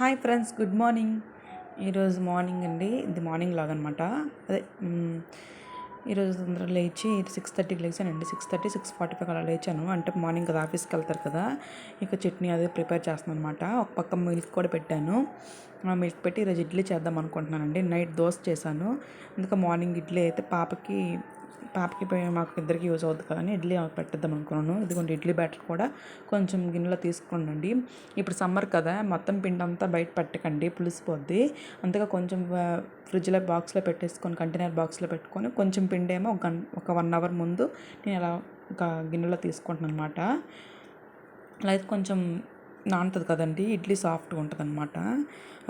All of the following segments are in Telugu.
Hi friends good morning. ఈరోజు మార్నింగ్ అండి. ఇది మార్నింగ్ లాగా అనమాట అదే ఈరోజు తొందరగా లేచి సిక్స్ థర్టీకి లేచానండి. Six thirty six forty five అలా లేచాను. అంటే మార్నింగ్ కదా ఆఫీస్కి వెళ్తారు కదా ఇక చట్నీ అదే ప్రిపేర్ చేస్తున్నాను అనమాట ఒక పక్క మిల్క్ కూడా పెట్టాను. ఆ మిల్క్ పెట్టి ఈరోజు ఇడ్లీ చేద్దాం అనుకుంటున్నానండి. నైట్ దోశ చేశాను. అందుకే మార్నింగ్ ఇడ్లీ అయితే పాపకి పాపకి మాకు ఇద్దరికి యూజ్ అవుతుంది కానీ ఇడ్లీ ఆమెకు పెట్టేద్దాం అనుకున్నాను. ఇదిగోండి ఇడ్లీ బ్యాటర్ కూడా కొంచెం గిన్నెలో తీసుకోండి ఇప్పుడు సమ్మర్ కదా మొత్తం పిండి అంతా బయట పెట్టకండి పులిసిపోద్ది. అంతగా కొంచెం ఫ్రిడ్జ్లో బాక్స్లో పెట్టేసుకొని కంటైనర్ బాక్స్లో పెట్టుకొని కొంచెం పిండి ఏమో ఒక ఒక వన్ అవర్ ముందు నేను అలా ఒక గిన్నెలో తీసుకుంటున్నాను అనమాట అలా అయితే కొంచెం నానుతుంది కదండి ఇడ్లీ సాఫ్ట్గా ఉంటుంది అనమాట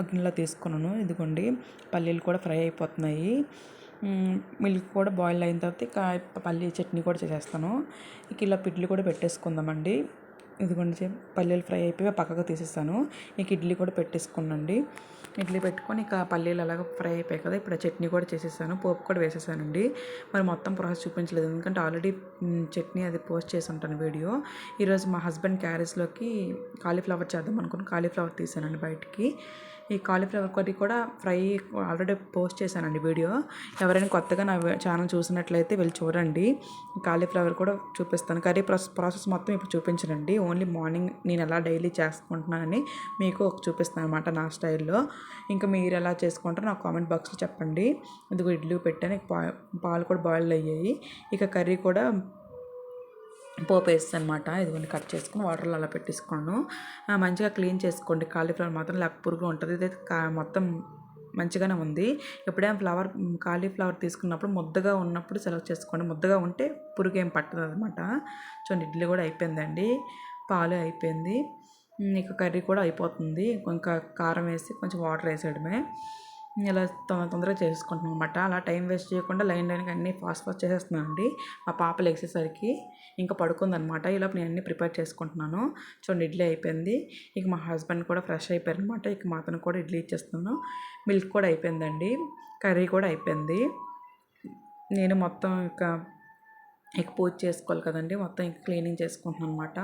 గిన్నెలో తీసుకున్నాను. ఇదిగోండి పల్లీలు కూడా ఫ్రై అయిపోతున్నాయి. మిల్క్ కూడా బాయిల్ అయిన తర్వాత ఇక పల్లీ చట్నీ కూడా చేసేస్తాను. ఇక ఇలా పిడ్లు కూడా పెట్టేసుకుందామండి. ఇదిగోండి పల్లీలు ఫ్రై అయిపోయి పక్కకు తీసేస్తాను. ఇక ఇడ్లీ కూడా పెట్టేసుకున్నాండి ఇడ్లీ పెట్టుకొని ఇక పల్లీలు అలాగ ఫ్రై అయిపోయాయి కదా ఇప్పుడు చట్నీ కూడా చేసేసాను. పోపు కూడా వేసేసానండి. మరి మొత్తం ప్రాసెస్ చూపించలేదు. ఎందుకంటే ఆల్రెడీ చట్నీ అది పోస్ట్ చేసి ఉంటాను వీడియో. ఈరోజు మా హస్బెండ్ క్యారేజ్లోకి కాలీఫ్లవర్ చేద్దాం అనుకుని కాలీఫ్లవర్ తీసానండి బయటికి. ఈ కాలీఫ్లవర్ కర్రీ కూడా ఫ్రై ఆల్రెడీ పోస్ట్ చేశానండి వీడియో. ఎవరైనా కొత్తగా నా ఛానల్ చూసినట్లయితే వెళ్ళి చూడండి. కాలీఫ్లవర్ కూడా చూపిస్తాను. కర్రీ ప్రాసెస్ ప్రాసెస్ మొత్తం ఇప్పుడు చూపించనండి. ఓన్లీ మార్నింగ్ నేను ఎలా డైలీ చేసుకుంటున్నానని మీకు ఒక చూపిస్తాను అనమాట నా స్టైల్లో. ఇంకా మీరు ఎలా చేసుకుంటారో నాకు కామెంట్ బాక్స్లో చెప్పండి. ఇదిగో ఇడ్లీ పెట్టాను. పా పాలు కూడా బాయిల్ అయ్యాయి. ఇక కర్రీ కూడా పోపు వేస్తాను అనమాట ఇదిగోండి కట్ చేసుకుని వాటర్లో అలా పెట్టేసుకోను మంచిగా క్లీన్ చేసుకోండి. కాలీఫ్లవర్ మాత్రం లేక పురుగు ఉంటుంది. ఇదైతే కా మొత్తం మంచిగానే ఉంది. ఎప్పుడైనా ఫ్లవర్ కాలీఫ్లవర్ తీసుకున్నప్పుడు ముద్దగా ఉన్నప్పుడు సెలెక్ట్ చేసుకోండి. ముద్దగా ఉంటే పురుగు ఏం పట్టదు అనమాట చూడండి ఇడ్లీ కూడా అయిపోయిందండి. పాలు అయిపోయింది. ఇంకా ఇక కర్రీ కూడా అయిపోతుంది. ఇంకా కారం వేసి కొంచెం వాటర్ వేసేయడమే. ఇలా తొందర తొందరగా చేసుకుంటున్నాను అనమాట అలా టైం వేస్ట్ చేయకుండా లైన్ లైన్గా అన్నీ ఫాస్ట్ ఫాస్ట్ చేసేస్తున్నాను అండి. మా పాప లేచేసరికి ఇంకా పడుకుందనమాట ఇలా నేను అన్నీ ప్రిపేర్ చేసుకుంటున్నాను. చూడండి ఇడ్లీ అయిపోయింది. ఇక మా హస్బెండ్ కూడా ఫ్రెష్ అయిపోయారు అనమాట ఇక మా అతను కూడా ఇడ్లీ ఇచ్చేస్తున్నాను. మిల్క్ కూడా అయిపోయిందండి. కర్రీ కూడా అయిపోయింది. నేను మొత్తం ఇక ఇక పూజ చేసుకోవాలి కదండి. మొత్తం ఇంక క్లీనింగ్ చేసుకుంటున్నాను అనమాట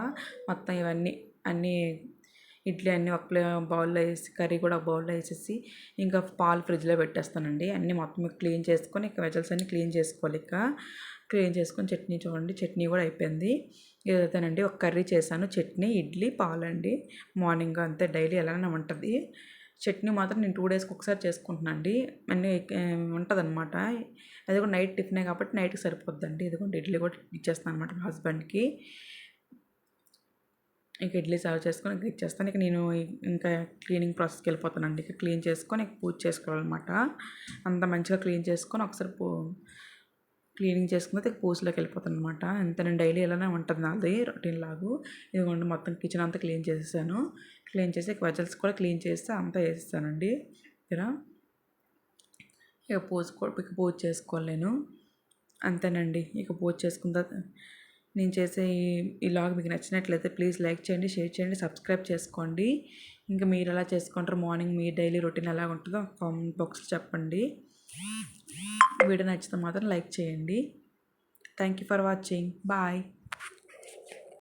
మొత్తం ఇవన్నీ అన్నీ ఇడ్లీ అన్నీ ఒక ప్లే బౌల్లో వేసి కర్రీ కూడా ఒక బౌల్లో వేసేసి ఇంకా పాలు ఫ్రిడ్జ్లో పెట్టేస్తానండి. అన్నీ మొత్తం క్లీన్ చేసుకొని ఇక వెజల్స్ అన్నీ క్లీన్ చేసుకోవాలి ఇక. క్లీన్ చేసుకొని చట్నీ చూడండి చట్నీ కూడా అయిపోయింది. ఇదైతేనండి ఒక కర్రీ చేశాను చట్నీ ఇడ్లీ పాలు అండి మార్నింగ్ అంతే డైలీ ఎలానే ఉంటుంది చట్నీ మాత్రం నేను టూ డేస్కి ఒకసారి చేసుకుంటున్నాను అండి అన్నీ ఉంటుంది అనమాట అది కూడా నైట్ టిఫినే కాబట్టి నైట్కి సరిపోద్దండి. ఇదిగోండి ఇడ్లీ కూడా ఇచ్చేస్తాను అనమాట మా హస్బెండ్కి. ఇక ఇడ్లీ సర్వ్ చేసుకొని ఇంక ఇచ్చేస్తాను. ఇక నేను ఇంకా క్లీనింగ్ ప్రాసెస్కి వెళ్ళిపోతానండి. ఇక క్లీన్ చేసుకొని ఇక పూజ చేసుకోవాలన్నమాట. అంత మంచిగా క్లీన్ చేసుకొని ఒకసారి పూ క్లీనింగ్ చేసుకున్న ఇక పూజలోకి వెళ్ళిపోతాను అనమాట అంతే నేను డైలీ ఇలానే ఉంటుంది నాది రొటీన్ లాగు. ఇదిగోండి మొత్తం కిచెన్ అంతా క్లీన్ చేసేసాను. క్లీన్ చేసి ఇక వెజల్స్ కూడా క్లీన్ చేస్తే అంతా వేసేసానండి ఇక్కడ ఇక పూజ కూడా ఇక పూజ చేసుకోవాలి నేను. అంతేనండి. ఇక పూజ చేసుకున్న తర్వాత నేను చేసే ఈ ఈ లాగ్ మీకు నచ్చినట్లయితే ప్లీజ్ లైక్ చేయండి షేర్ చేయండి సబ్స్క్రైబ్ చేసుకోండి. ఇంకా మీరు ఎలా చేసుకుంటారు మార్నింగ్ మీ డైలీ రొటీన్ ఎలా ఉంటుందో కామెంట్ బాక్స్లో చెప్పండి. వీడియో నచ్చితే మాత్రం లైక్ చేయండి. Thank you for watching. Bye.